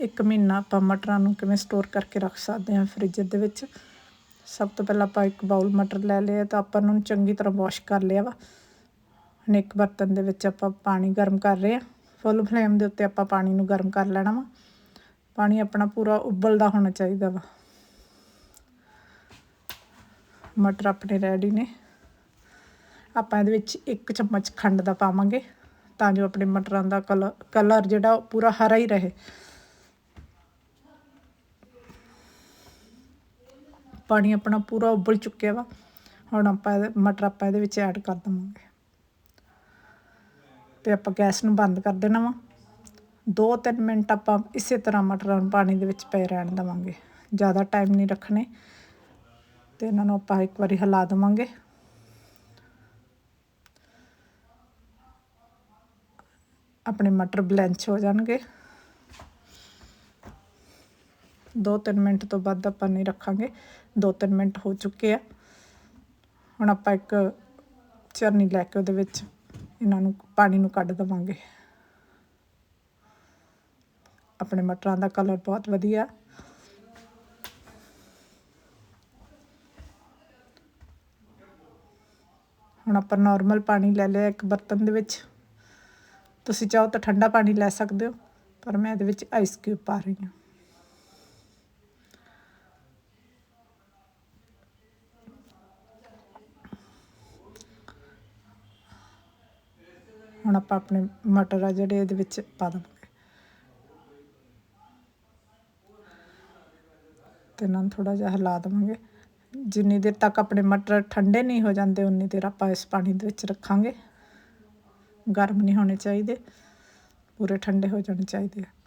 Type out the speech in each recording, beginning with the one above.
ਇੱਕ ਮਹੀਨਾ ਆਪਾਂ ਮਟਰਾਂ ਨੂੰ ਕਿਵੇਂ ਸਟੋਰ ਕਰਕੇ ਰੱਖ ਸਕਦੇ ਹਾਂ ਫ੍ਰਿਜ ਦੇ ਵਿੱਚ। ਸਭ ਤੋਂ ਪਹਿਲਾਂ ਆਪਾਂ ਇੱਕ ਬਾਉਲ ਮਟਰ ਲੈ ਲਿਆ ਤਾਂ ਆਪਾਂ ਨੂੰ ਚੰਗੀ ਤਰ੍ਹਾਂ ਵਾਸ਼ ਕਰ ਲਿਆ ਵਾ। ਹੁਣ ਇੱਕ ਬਰਤਨ ਦੇ ਵਿੱਚ ਆਪਾਂ ਪਾਣੀ ਗਰਮ ਕਰ ਰਹੇ ਆ ਫੁੱਲ ਫਲੇਮ ਦੇ ਉੱਤੇ ਆਪਾਂ ਪਾਣੀ ਨੂੰ ਗਰਮ ਕਰ ਲੈਣਾ ਵਾ। ਪਾਣੀ ਆਪਣਾ ਪੂਰਾ ਉਬਲਦਾ ਹੋਣਾ ਚਾਹੀਦਾ ਵਾ। ਮਟਰ ਆਪਣੇ ਰੈਡੀ ਨੇ। ਆਪਾਂ ਇਹਦੇ ਵਿੱਚ ਇੱਕ ਚਮਚ ਖੰਡ ਦਾ ਪਾਵਾਂਗੇ ਤਾਂ ਜੋ ਆਪਣੇ ਮਟਰਾਂ ਦਾ ਕਲਰ ਕਲਰ ਜਿਹੜਾ ਉਹ ਪੂਰਾ ਹਰਾ ਹੀ ਰਹੇ। ਪਾਣੀ ਆਪਣਾ ਪੂਰਾ ਉਬਲ ਚੁੱਕਿਆ ਵਾ, ਹੁਣ ਆਪਾਂ ਇਹਦੇ, ਮਟਰ ਆਪਾਂ ਇਹਦੇ ਵਿੱਚ ਐਡ ਕਰ ਦਵਾਂਗੇ। ਤੇ ਆਪਾਂ ਗੈਸ ਨੂੰ ਬੰਦ ਕਰ ਦੇਣਾ ਵਾ। 2-3 ਮਿੰਟ ਆਪਾਂ ਇਸੇ ਤਰ੍ਹਾਂ ਮਟਰਾਂ ਨੂੰ ਪਾਣੀ ਦੇ ਵਿੱਚ ਪਏ ਰਹਿਣ ਦਵਾਂਗੇ। ਜ਼ਿਆਦਾ ਟਾਈਮ ਨਹੀਂ ਰੱਖਣੇ। ਤੇ ਇਹਨਾਂ ਨੂੰ ਆਪਾਂ ਇੱਕ ਵਾਰੀ ਹਿਲਾ ਦਵਾਂਗੇ। ਆਪਣੇ ਮਟਰ ਬਲੈਂਚ ਹੋ ਜਾਣਗੇ। 2-3 ਮਿੰਟ ਤੋਂ ਵੱਧ ਆਪਾਂ ਨਹੀਂ ਰੱਖਾਂਗੇ। 2-3 ਮਿੰਟ ਹੋ ਚੁੱਕੇ ਆ। ਹੁਣ ਆਪਾਂ ਇੱਕ ਚਰਨੀ ਲੈ ਕੇ ਉਹਦੇ ਵਿੱਚ ਇਹਨਾਂ ਨੂੰ ਪਾਣੀ ਨੂੰ ਕੱਢ ਦਵਾਂਗੇ। ਆਪਣੇ ਮਟਰਾਂ ਦਾ ਕਲਰ ਬਹੁਤ ਵਧੀਆ। ਹੁਣ ਆਪਾਂ ਨਾਰਮਲ ਪਾਣੀ ਲੈ ਲਿਆ ਇੱਕ ਬਰਤਨ ਦੇ ਵਿੱਚ। ਤੁਸੀਂ ਚਾਹੋ ਤਾਂ ਠੰਡਾ ਪਾਣੀ ਲੈ ਸਕਦੇ ਹੋ, ਪਰ ਮੈਂ ਇਹਦੇ ਵਿੱਚ ਆਈਸ ਕਿਊਬ ਪਾ ਰਹੀ ਹਾਂ। ਹੁਣ ਆਪਾਂ ਆਪਣੇ ਮਟਰ ਆ ਜਿਹੜੇ ਇਹਦੇ ਵਿੱਚ ਪਾ ਦਵਾਂਗੇ। ਤੇ ਇਹਨਾਂ ਨੂੰ ਥੋੜਾ ਜਿਹਾ ਹਿਲਾ ਦਵਾਂਗੇ। ਜਿੰਨੀ ਦੇਰ ਤੱਕ ਆਪਣੇ ਮਟਰ ਠੰਡੇ ਨਹੀਂ ਹੋ ਜਾਂਦੇ, ਉਨੀ ਦੇਰ ਆਪਾਂ ਇਸ ਪਾਣੀ ਦੇ ਵਿੱਚ ਰੱਖਾਂਗੇ। ਗਰਮ ਨਹੀਂ ਹੋਣੇ ਚਾਹੀਦੇ, ਪੂਰੇ ਠੰਡੇ ਹੋ ਜਾਣੇ ਚਾਹੀਦੇ ਆ।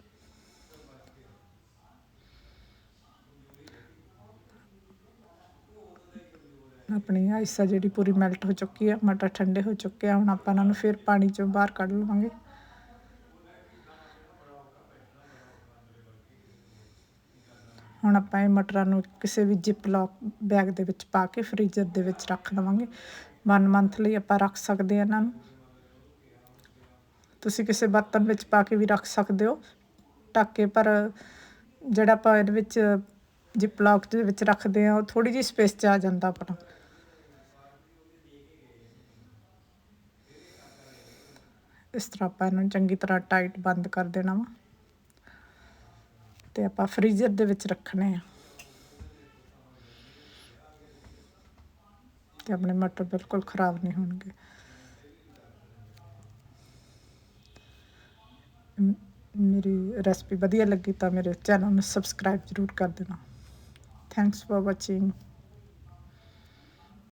ਆਪਣੀ ਆਈਸ ਆ ਜਿਹੜੀ ਪੂਰੀ ਮੈਲਟ ਹੋ ਚੁੱਕੀ ਆ, ਮਟਰ ਠੰਡੇ ਹੋ ਚੁੱਕੇ ਆ, ਹੁਣ ਆਪਾਂ ਇਹਨਾਂ ਨੂੰ ਫਿਰ ਪਾਣੀ ਚੋਂ ਬਾਹਰ ਕੱਢ ਲਵਾਂਗੇ। ਹੁਣ ਆਪਾਂ ਇਹ ਮਟਰਾਂ ਨੂੰ ਕਿਸੇ ਵੀ ਜਿਪ ਲੌਕ ਬੈਗ ਦੇ ਵਿੱਚ ਪਾ ਕੇ ਫ੍ਰੀਜ਼ਰ ਦੇ ਵਿੱਚ ਰੱਖ ਲਵਾਂਗੇ। 1 ਮੰਥ ਲਈ ਆਪਾਂ ਰੱਖ ਸਕਦੇ ਆ ਇਹਨਾਂ ਨੂੰ। ਤੁਸੀਂ ਕਿਸੇ ਬਰਤਨ ਵਿੱਚ ਪਾ ਕੇ ਵੀ ਰੱਖ ਸਕਦੇ ਹੋ। ਢੱਕ ਕੇ ਪਰ ਜਿਹੜਾ ਆਪਾਂ ਇਹਦੇ ਵਿੱਚ ਜਿਪ ਲੌਕ ਦੇ ਵਿੱਚ ਰੱਖਦੇ ਆ ਉਹ ਥੋੜੀ ਜਿਹੀ ਸਪੇਸ 'ਚ ਆ ਜਾਂਦਾ ਆਪਣਾ। ਇਸ ਤਰ੍ਹਾਂ ਆਪਾਂ ਇਹਨੂੰ ਚੰਗੀ ਤਰ੍ਹਾਂ ਟਾਈਟ ਬੰਦ ਕਰ ਦੇਣਾ ਵਾ। ਤੇ ਆਪਾਂ ਫ੍ਰੀਜ਼ਰ ਦੇ ਵਿੱਚ ਰੱਖਣੇ ਆ। ਤੇ ਆਪਣੇ ਮਟਰ ਬਿਲਕੁਲ ਖਰਾਬ ਨਹੀਂ ਹੋਣਗੇ। ਮੇਰੀ ਰੈਸਪੀ ਵਧੀਆ ਲੱਗੀ ਤਾਂ ਮੇਰੇ ਚੈਨਲ ਨੂੰ ਸਬਸਕ੍ਰਾਈਬ ਜ਼ਰੂਰ ਕਰ ਦੇਣਾ। Thanks for watching